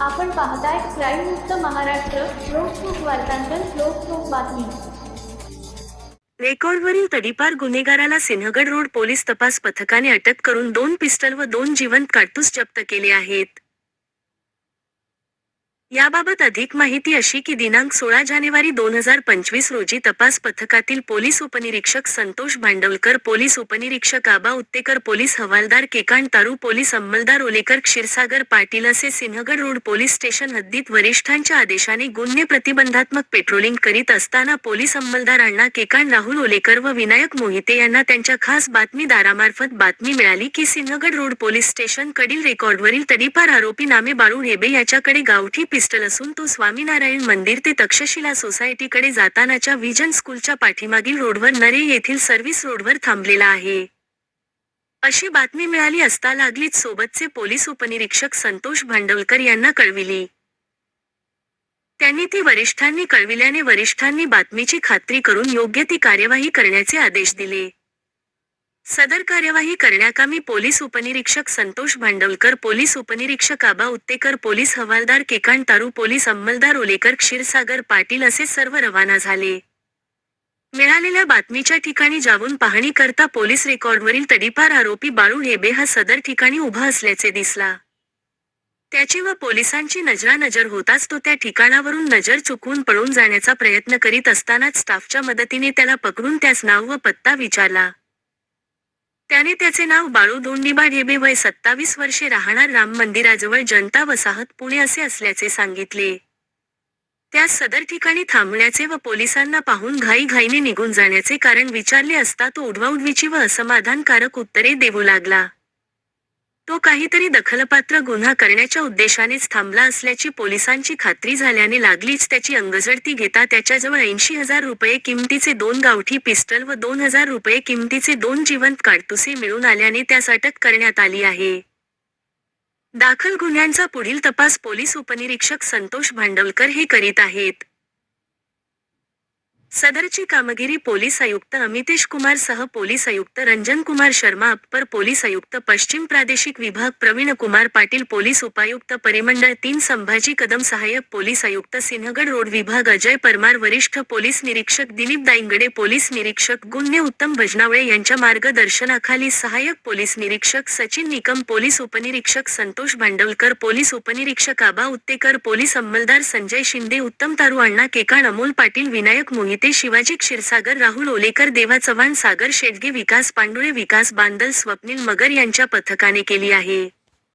आपण पाहताय क्राईम मुक्त महाराष्ट्र लोकसुख वार्तांकन लोकसुख बातमी. रेकॉर्डवरील तडीपार गुन्हेगाराला सिंहगड रोड पोलीस तपास पथकाने अटक करून दोन पिस्टल व दोन जिवंत काडतूस जप्त केले आहेत. याबाबत अधिक माहिती अशी की दिनांक सोळा जानेवारी दोन हजार पंचवीस रोजी तपास पथकातील पोलीस उपनिरीक्षक संतोष भांडवलकर पोलीस उपनिरीक्षक आबा उत्तेकर पोलीस हवालदार केकांड तारू पोलीस अंमलदार ओलेकर क्षीरसागर पाटील असे सिंहगड रोड पोलीस स्टेशन हद्दीत वरिष्ठांच्या आदेशाने गुन्हे प्रतिबंधात्मक पेट्रोलिंग करीत असताना पोलीस अंमलदार अण्णा केकांड राहुल ओलेकर व विनायक मोहिते यांना त्यांच्या खास बातमीदारामार्फत बातमी मिळाली की सिंहगड रोड पोलीस स्टेशन कडील रेकॉर्डवरील तडीपार आरोपी नामे बाळू हेबे याच्याकडे गावठी पिस्टल असून तो स्वामीनारायण मंदिर ते तक्षशिला सोसायटीकडे जातानाच्या विजन स्कूलच्या पाठीमागील रोडवर नरे येथील सर्व्हिस रोडवर थांबलेला आहे. अशी बातमी मिळाली असता लागलीच सोबतचे पोलीस उपनिरीक्षक संतोष भांडवलकर यांना कळविली. त्यांनी ती वरिष्ठांनी कळविल्याने वरिष्ठांनी बातमीची खात्री करून योग्य ती कार्यवाही करण्याचे आदेश दिले. सदर कार्यवाही करण्याकामी पोलीस उपनिरीक्षक संतोष भांडवलकर पोलीस उपनिरीक्षक आबा उत्तेकर पोलीस हवालदार केकांड तारू पोलीस अंमलदार ओलेकर क्षीरसागर पाटील असे सर्व रवाना झाले. मिळालेल्या बातमीच्या ठिकाणी जाऊन पाहणी करता पोलीस रेकॉर्डवरील तडीपार आरोपी बाळू हेबे हा सदर ठिकाणी उभा असल्याचे दिसला. त्याची व पोलिसांची नजरानजर होताच तो त्या ठिकाणावरून नजर चुकवून पळून जाण्याचा प्रयत्न करीत असतानाच स्टाफच्या मदतीने त्याला पकडून त्यास नाव व पत्ता विचारला. त्याने त्याचे नाव बाळू दोंडीबा ढेबे वय सत्तावीस वर्षे राहणार राम मंदिराजवळ जनता वसाहत पुणे असे असल्याचे सांगितले. त्यास सदर ठिकाणी थांबण्याचे व पोलिसांना पाहून घाईघाईने निघून जाण्याचे कारण विचारले असता तो उडवाउडवीची व असमाधानकारक उत्तरे देऊ लागला. तो काहीतरी दखलपात्र गुन्हा करण्याच्या उद्देशानेच थांबला असल्याची पोलिसांची खात्री झाल्याने लागलीच त्याची अंगझडती घेता त्याच्याजवळ ऐंशी हजार रुपये किमतीचे दोन गावठी पिस्टल व दोन हजार रुपये किमतीचे दोन जिवंत काडतुसे मिळून आल्याने त्यास अटक करण्यात आली आहे. दाखल गुन्ह्यांचा पुढील तपास पोलीस उपनिरीक्षक संतोष भांडवलकर हे करीत आहेत. सदरची कामगिरी पोलीस आयुक्त अमितेश कुमार सह पोलीस आयुक्त रंजन कुमार शर्मा अप्पर पोलीस आयुक्त पश्चिम प्रादेशिक विभाग प्रवीण कुमार पाटील पोलीस उपायुक्त परिमंडळ तीन संभाजी कदम सहाय्यक पोलीस आयुक्त सिंहगड रोड विभाग अजय परमार वरिष्ठ पोलीस निरीक्षक दिलीप दाईंगडे पोलीस निरीक्षक गुन्हे उत्तम भजनावळे यांच्या मार्गदर्शनाखाली सहाय्यक पोलीस निरीक्षक सचिन निकम पोलीस उपनिरीक्षक संतोष भांडवलकर पोलीस उपनिरीक्षक आबा उत्तेकर पोलीस अंमलदार संजय शिंदे उत्तम तारू अण्णा केकाण अमोल पाटील विनायक मोहिते शिवाजी क्षीरसागर राहुल ओलेकर देवा चव्हाण सागर शेडगे विकास पांडुळे विकास बांदल स्वप्नील मगर यांच्या पथकाने केली आहे.